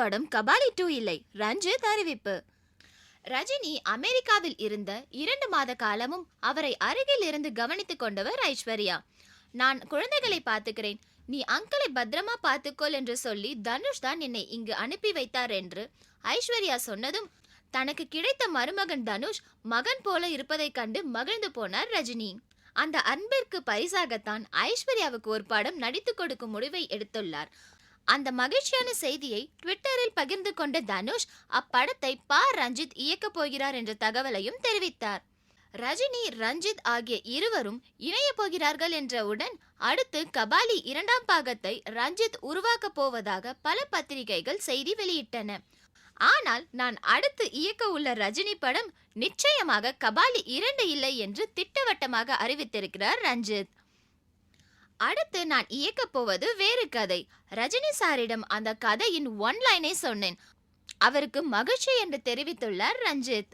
படம் கபாலி டூ இல்லை. ரஞ்சித் அறிவிப்பு. ரஜினி அமெரிக்காவில் இருந்த இரண்டு மாத காலமும் அவரை அருகில் இருந்து கவனித்துக் கொண்டவர் ஐஸ்வர்யா. நான் குழந்தைகளை பார்த்துக்கிறேன். நீ அங்கிளை பத்திரமா பார்த்துக்கொள் என்று சொல்லி தனுஷ் தான் என்னை இங்கு அனுப்பி வைத்தார் என்று ஐஸ்வர்யா சொன்னதும் தனக்கு கிடைத்த மருமகன் தனுஷ் மகன் போல இருப்பதைக் கண்டு மகிழ்ந்து போனார் ரஜினி. அந்த அன்பிற்கு பரிசாகத்தான் ஐஸ்வர்யாவுக்கு ஒரு படம் நடித்து கொடுக்கும் முடிவை எடுத்துள்ளார். அந்த மகிழ்ச்சியான செய்தியை ட்விட்டரில் பகிர்ந்து கொண்ட தனுஷ் அப்படத்தை பா. ரஞ்சித் இயக்கப் போகிறார் என்ற தகவலையும் தெரிவித்தார். ரஜினி ரஞ்சித் ஆகிய இருவரும் இணையப் போகிறார்கள் என்றவுடன் அடுத்து கபாலி இரண்டாம் பாகத்தை ரஞ்சித் உருவாக்கப் போவதாக பல பத்திரிகைகள் செய்தி வெளியிட்டன. ஆனால் நான் அடுத்து இயக்க உள்ள ரஜினி படம் நிச்சயமாக கபாலி இரண்டு இல்லை என்று திட்டவட்டமாக அறிவித்திருக்கிறார் ரஞ்சித். அடுத்து நான் இயக்கப் போவது வேறு கதை. ரஜினி சாரிடம் அந்த கதையின் ஒன் லைனை சொன்னேன். அவருக்கு மகிழ்ச்சி என்று தெரிவித்துள்ளார் ரஞ்சித்.